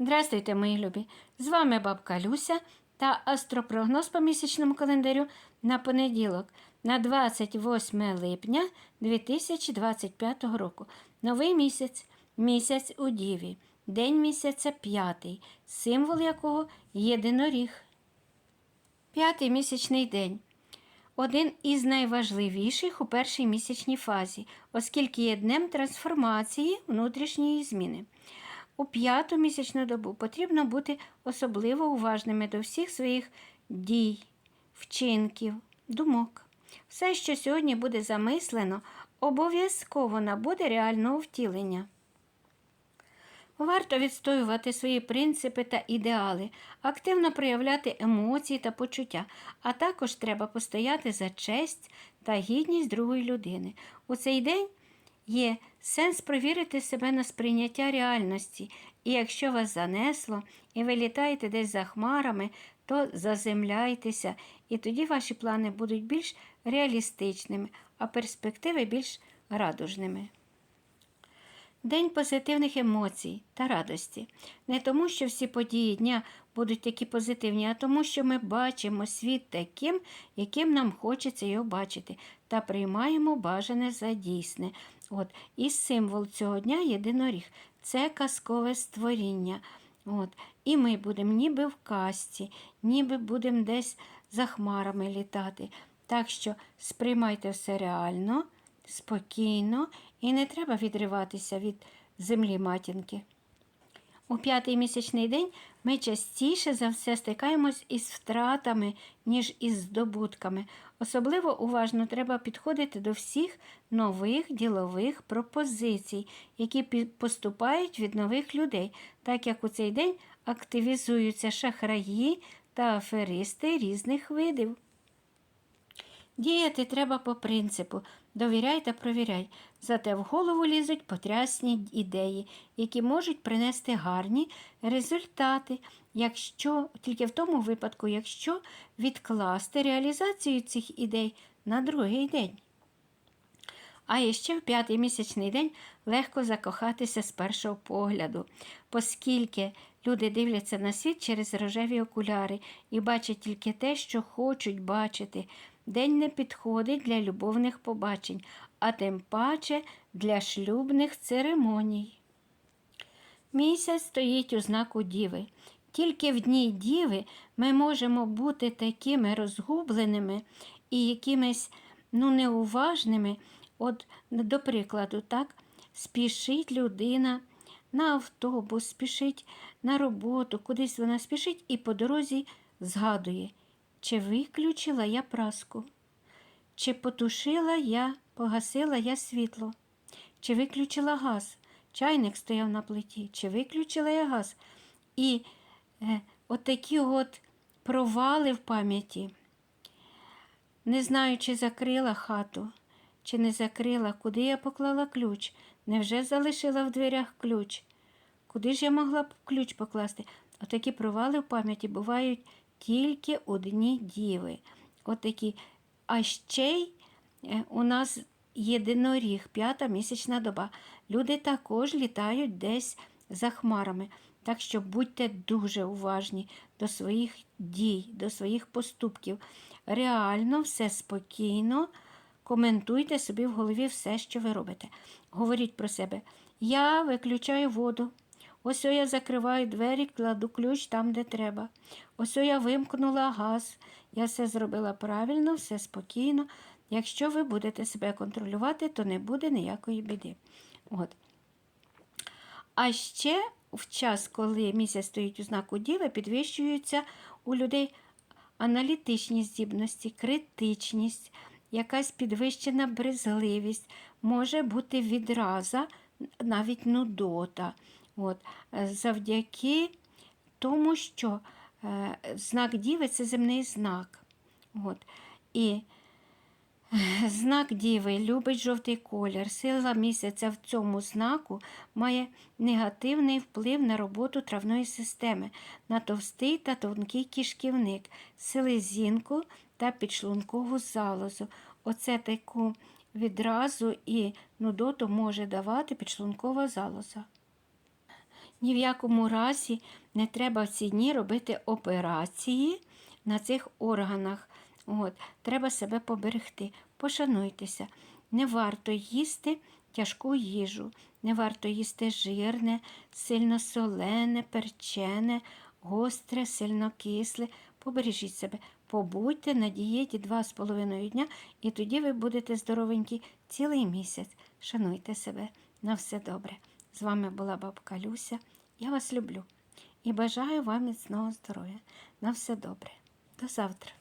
Здравствуйте, мої любі! З вами бабка Люся та астропрогноз по місячному календарю на понеділок, на 28 липня 2025 року. Новий місяць, місяць у Діві, день місяця п'ятий, символ якого єдиноріг. П'ятий місячний день. Один із найважливіших у першій місячній фазі, оскільки є днем трансформації внутрішньої зміни. У п'яту місячну добу потрібно бути особливо уважними до всіх своїх дій, вчинків, думок. Все, що сьогодні буде замислено, обов'язково набуде реального втілення. Варто відстоювати свої принципи та ідеали, активно проявляти емоції та почуття, а також треба постояти за честь та гідність другої людини. У цей день є сенс провірити себе на сприйняття реальності, і якщо вас занесло і ви літаєте десь за хмарами, то заземляйтеся, і тоді ваші плани будуть більш реалістичними, а перспективи більш радужними. День позитивних емоцій та радості. Не тому, що всі події дня будуть такі позитивні, а тому, що ми бачимо світ таким, яким нам хочеться його бачити, та приймаємо бажане за дійсне. От. І символ цього дня єдиноріг. Це казкове створіння. От. І ми будемо ніби в казці, ніби будемо десь за хмарами літати. Так що сприймайте все реально, спокійно і не треба відриватися від землі матінки. У п'ятий місячний день ми частіше за все стикаємось із втратами, ніж із здобутками. Особливо уважно треба підходити до всіх нових ділових пропозицій, які поступають від нових людей, так як у цей день активізуються шахраї та аферисти різних видів. Діяти треба по принципу довіряй та провіряй. Зате в голову лізуть потрясні ідеї, які можуть принести гарні результати, якщо тільки в тому випадку, якщо відкласти реалізацію цих ідей на другий день. А іще в п'ятий місячний день легко закохатися з першого погляду, оскільки люди дивляться на світ через рожеві окуляри і бачать тільки те, що хочуть бачити. День не підходить для любовних побачень, а тим паче для шлюбних церемоній. Місяць стоїть у знаку Діви. Тільки в дні Діви ми можемо бути такими розгубленими і якимись ну, неуважними. От, до прикладу, так, спішить людина на автобус, спішить на роботу, кудись вона спішить і по дорозі згадує, чи виключила я праску, чи потушила я, погасила я світло, чи виключила газ. Чайник стояв на плиті, чи виключила я газ. І е, от такі от провали в пам'яті. Не знаю, чи закрила хату, чи не закрила, куди я поклала ключ, невже залишила в дверях ключ? Куди ж я могла б ключ покласти? Отакі провали в пам'яті бувають тільки у дні діви. Отакі. А ще й е, у нас єдиноріг, п'ята місячна доба. Люди також літають десь за хмарами. Так що будьте дуже уважні до своїх дій, до своїх поступків. Реально, все спокійно, коментуйте собі в голові все, що ви робите. Говоріть про себе. Я виключаю воду. Ось я закриваю двері, кладу ключ там, де треба. Ось я вимкнула газ. Я все зробила правильно, все спокійно. Якщо ви будете себе контролювати, то не буде ніякої біди. От. А ще в час, коли місяць стоїть у знаку Діви, підвищуються у людей аналітичні здібності, критичність, якась підвищена брезгливість, може бути відраза, навіть нудота. От. е, Завдяки тому, що е, знак Діви це земний знак. От. І Знак Діви любить жовтий колір. Сила місяця в цьому знаку має негативний вплив на роботу травної системи, на товстий та тонкий кишківник, селезінку та підшлункову залозу. Оце таку відразу і нудоту може давати підшлункова залоза. Ні в якому разі не треба в ці дні робити операції на цих органах. От, треба себе поберегти. Пошануйтеся. Не варто їсти тяжку їжу, не варто їсти жирне, сильно солене, перчене, гостре, сильно кисле. Побережіть себе, побудьте на дієті 2,5 дня, і тоді ви будете здоровенькі цілий місяць. Шануйте себе. На все добре. З вами була бабка Люся. Я вас люблю і бажаю вам міцного здоров'я. На все добре. До завтра.